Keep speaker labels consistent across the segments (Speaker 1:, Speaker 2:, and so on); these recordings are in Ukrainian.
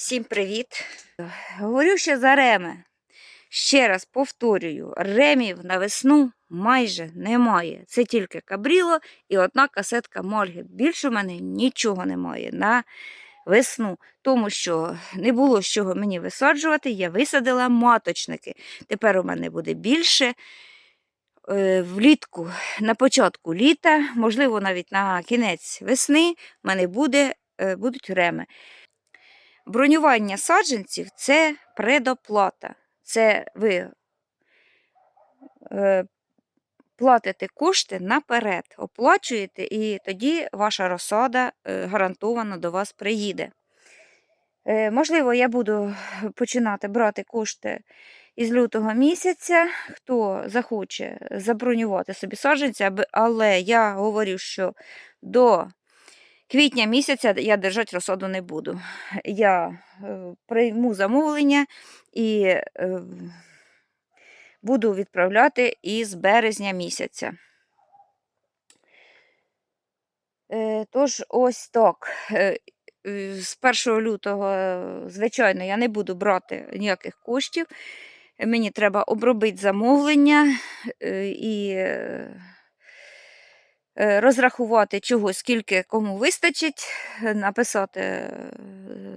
Speaker 1: Всім привіт! Говорю ще за реми. Ще раз повторюю, ремів на весну майже немає. Це тільки кабріло і одна касетка Мольги. Більше в мене нічого немає на весну, тому що не було з чого мені висаджувати, я висадила маточники. Тепер у мене буде більше. Е, Влітку, на початку літа, можливо, навіть на кінець весни, в мене буде, е, будуть реми. Бронювання саджанців це предоплата. Це ви е, платите кошти наперед, оплачуєте, і тоді ваша розсада е, гарантовано до вас приїде. Е, можливо, я буду починати брати кошти із лютого місяця. Хто захоче забронювати собі саджанці, аби- але я говорю, що до квітня місяця я держати розсаду не буду. Я е, прийму замовлення і е, буду відправляти із березня місяця. Е, Тож, ось так. З 1 лютого, звичайно, я не буду брати ніяких коштів. Мені треба обробити замовлення і розрахувати чого, скільки кому вистачить, е, написати е,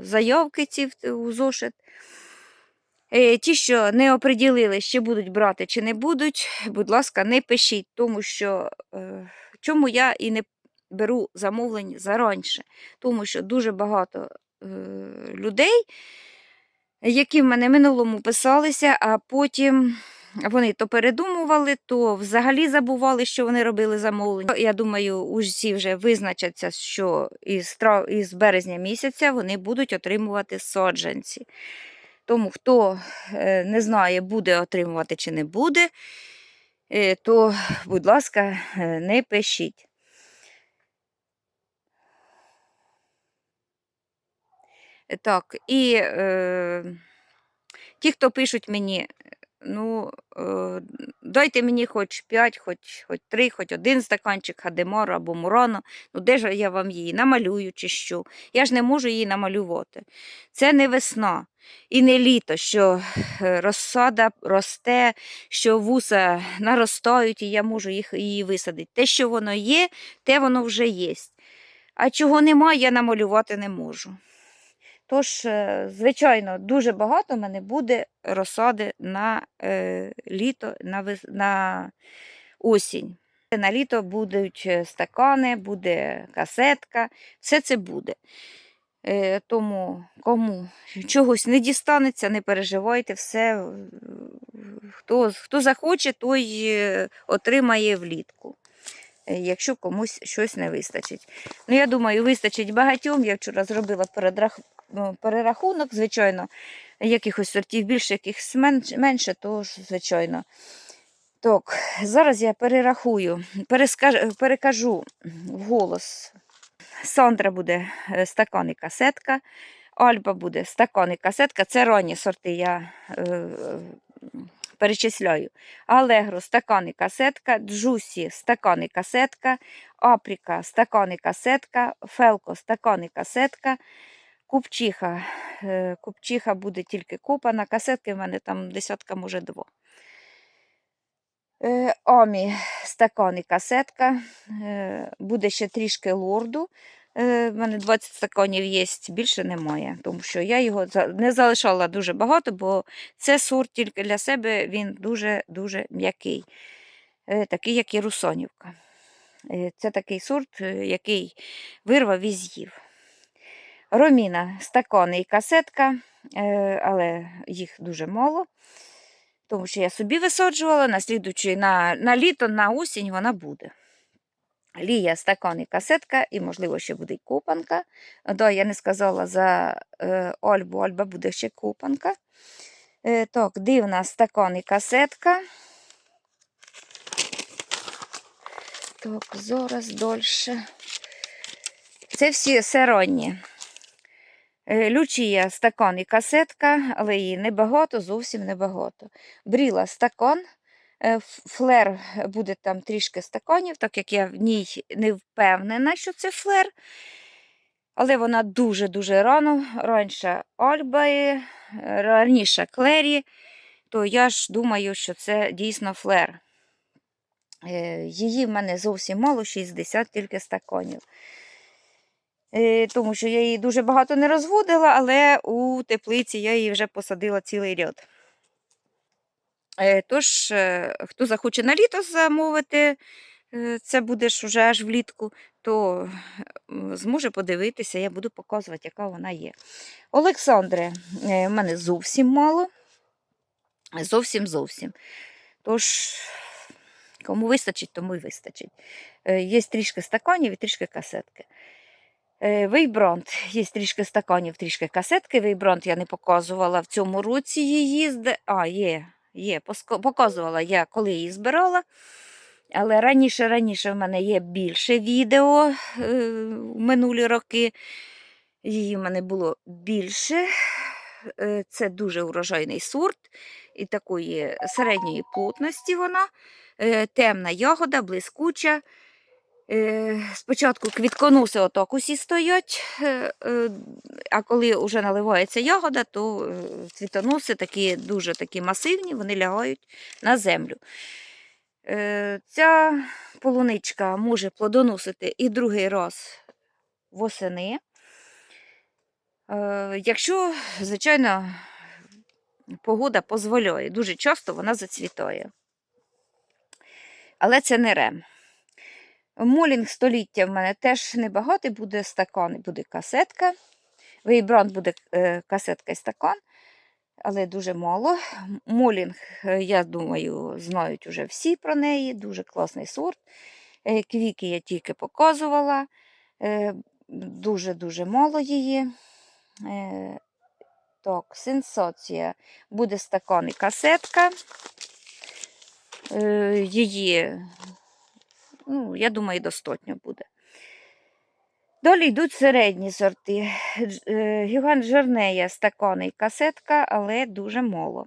Speaker 1: заявки ці у зошит. Е, Ті, що не оприділили, чи будуть брати, чи не будуть, будь ласка, не пишіть, тому що е, чому я і не беру замовлень заранше, тому що дуже багато е, людей, які в мене минулому писалися, а потім вони то передумували, то взагалі забували, що вони робили замовлення. Я думаю, усі вже визначаться, що із, із березня місяця вони будуть отримувати саджанці. Тому хто е, не знає, буде отримувати чи не буде, е, то, будь ласка, е, не пишіть. Так, і е, ті, хто пишуть мені, ну, е, дайте мені хоч 5, хоч, хоч 3, хоч один стаканчик хадемору або мурану, ну де ж я вам її намалюю чи що? Я ж не можу її намалювати. Це не весна і не літо, що е, розсада росте, що вуса наростають, і я можу їх, її висадити. Те, що воно є, те воно вже є. А чого немає, я намалювати не можу. Тож, е, звичайно, дуже багато в мене буде розсади на е, літо, на, на осінь. На літо будуть е, стакани, буде касетка, все це буде. Е, тому кому чогось не дістанеться, не переживайте, все, хто, хто захоче, той е, отримає влітку. Е, Якщо комусь щось не вистачить. Ну, я думаю, вистачить багатьом. Я вчора зробила ну, перерахунок, звичайно, якихось сортів більше, якихось менш- менше, то звичайно. Так, зараз я перерахую, перескаж... перекажу вголос. Сандра буде е, стакан і касетка, Альба буде стакан і касетка. Це ранні сорти я е, перечисляю. Алегро стакан і касетка, Джусі стакан і касетка, Апріка стакан і касетка, Фелко стакан і касетка, Купчиха. е, Купчиха буде тільки купана, касетки в мене там десятка, може, два. Е, Амі стакан і касетка. Е, Буде ще трішки лорду. Е, В мене 20 стаканів є, більше немає, тому що я його не залишала дуже багато, бо це сорт тільки для себе, він дуже-дуже м'який, Е, такий, як і Русонівка. Е, Це такий сорт, який вирвав і з'їв. Роміна стакани і касетка, але їх дуже мало. Тому що я собі висаджувала, на слідуючий на, на літо, на осінь вона буде. Лія, стакан і касетка, і, можливо, ще буде купанка. Да, я не сказала за е, Ольбу, Ольба буде ще купанка. Е, так, дивна стакан і касетка. Так, зараз дольше. Це всі серонні. Е, Лючія стакан і касетка, але її небагато, зовсім небагато. Бріла стакан, флер буде там трішки стаканів, так як я в ній не впевнена, що це флер. Але вона дуже-дуже рано, раніше Альба, раніше Клері, то я ж думаю, що це дійсно флер. Е, Її в мене зовсім мало, 60 тільки стаканів. Е, Тому що я її дуже багато не розводила, але у теплиці я її вже посадила цілий ряд. Е, Тож, е, хто захоче на літо замовити, е, це буде ж уже аж влітку, то зможе подивитися, я буду показувати, яка вона є. Олександре, в мене зовсім мало. Зовсім зовсім. Тож, кому вистачить, тому й вистачить. Є трішки стаканів і трішки касетки. Вейбрант, є трішки стаканів, трішки касетки. Вейбрант я не показувала в цьому році її. А, є, є, показувала я, коли її збирала. Але раніше, раніше в мене є більше відео е, в минулі роки. Її в мене було більше. Е, Це дуже урожайний сорт і такої середньої плотності вона. Е, Темна ягода, блискуча. Е, Спочатку квітконоси отак усі стоять, е, е, а коли вже наливається ягода, то цвітоноси такі дуже такі масивні, вони лягають на землю. Ця полуничка може плодоносити і другий раз восени. Якщо, звичайно, погода дозволяє, дуже часто вона зацвітає. Але це не рем. Молінг століття в мене теж небагато, буде стакан, буде касетка. Вейбранд буде е, касетка і стакан, але дуже мало. Молінг, е, я думаю, знають уже всі про неї, дуже класний сорт. Е, Квіки я тільки показувала, дуже-дуже мало її. Так, сенсація. Буде стакан і касетка. Її, ну, я думаю, достатньо буде. Далі йдуть середні сорти. Е, Гігант Жернея стакани і касетка, але дуже мало.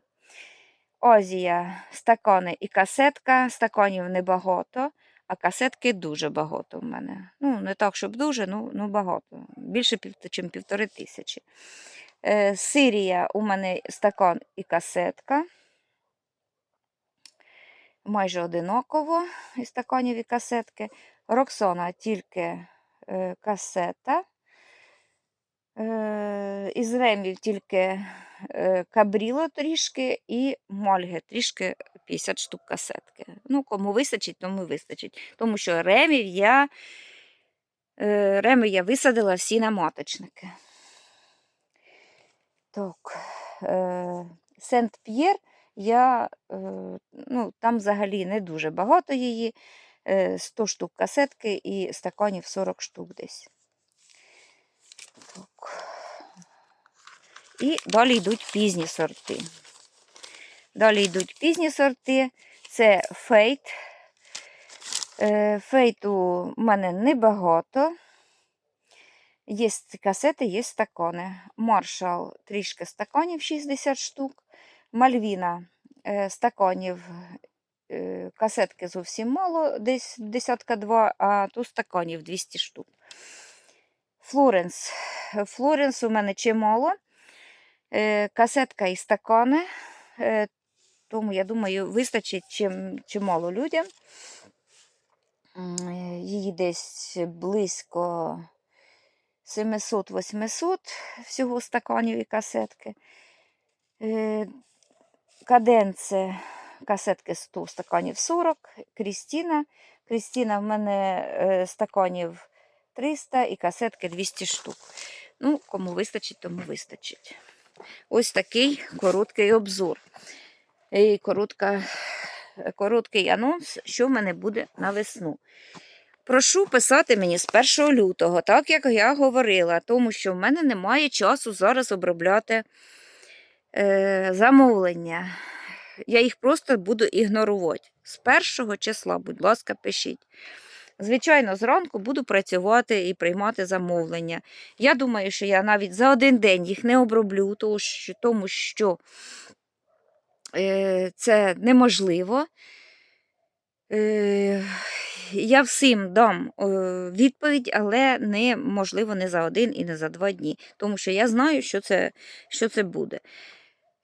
Speaker 1: Азія стакани і касетка, стаканів небагато, а касетки дуже багато в мене. Ну, не так, щоб дуже, ну, ну багато. Більше, ніж півтори тисячі. Е, Сирія у мене стакан і касетка. Майже одинаково і стаканів і касетки. Роксона тільки е, касета. Е, із ремів тільки е, кабріло трішки і мольги трішки 50 штук касетки. Ну, кому вистачить, тому вистачить. Тому що ремів я, е, реми я висадила всі на маточники. Так, е, Сент-П'єр я, е, ну, там взагалі не дуже багато її. е, 100 штук касетки і стаканів 40 штук десь. Так. І далі йдуть пізні сорти. Далі йдуть пізні сорти. Це фейт. Е, Фейту в мене небагато. Є касети, є стакани. Маршал трішки стаканів 60 штук. Мальвіна е, стаканів, е, касетки зовсім мало, десь десятка два, а тут стаканів 200 штук. Флоренс. Флоренс у мене чимало. Е, Касетка і стакани. Тому, я думаю, вистачить чим, чимало людям. Її десь близько 700-800 всього стаканів і касетки. Каденце касетки 100 стаканів 40. Крістіна. Крістіна в мене е, стаканів 300 і касетки 200 штук. Ну, кому вистачить, тому вистачить. Ось такий короткий обзор. І коротка, короткий анонс, що в мене буде на весну. Прошу писати мені з 1 лютого, так як я говорила, тому що в мене немає часу зараз обробляти е, замовлення. Я їх просто буду ігнорувати. З 1 числа, будь ласка, пишіть. Звичайно, зранку буду працювати і приймати замовлення. Я думаю, що я навіть за один день їх не оброблю, тому що, е, це неможливо. Е, я всім дам відповідь, але не, можливо, не за один і не за два дні, тому що я знаю, що це, що це буде.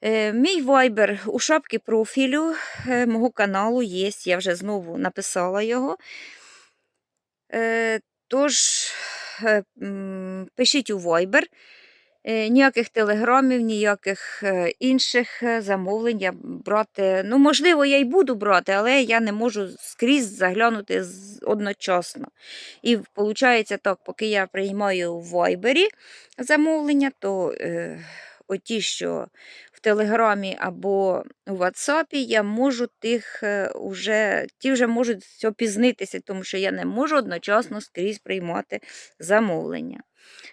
Speaker 1: Е, Мій вайбер у шапці профілю е, мого каналу є, я вже знову написала його. Е, Тож пишіть у. Е, Ніяких телеграмів, ніяких інших замовлень я брати. Ну, можливо, я й буду брати, але я не можу скрізь заглянути одночасно. І виходить так, поки я приймаю в Viber замовлення, то е, оті, що Телеграмі або у WhatsApp, я можу тих е, уже, ті вже можуть опізнитися, тому що я не можу одночасно скрізь приймати замовлення.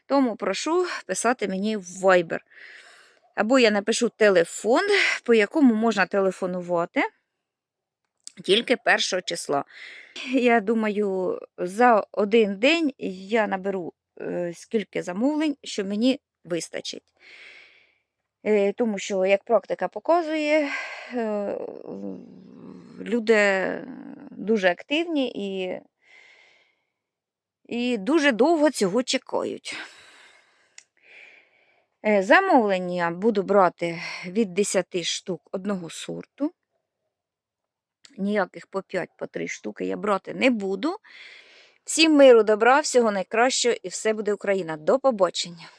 Speaker 1: Тому прошу писати мені в Viber. Або я напишу телефон, по якому можна телефонувати тільки 1 числа. Я думаю, за один день я наберу е, скільки замовлень, що мені вистачить. Е, Тому що, як практика показує, е, люди дуже активні і, і дуже довго цього чекають. Е, Замовлення буду брати від 10 штук одного сорту. Ніяких по 5 по 3 штуки я брати не буду. Всім миру, добра, всього найкращого і все буде Україна. До побачення!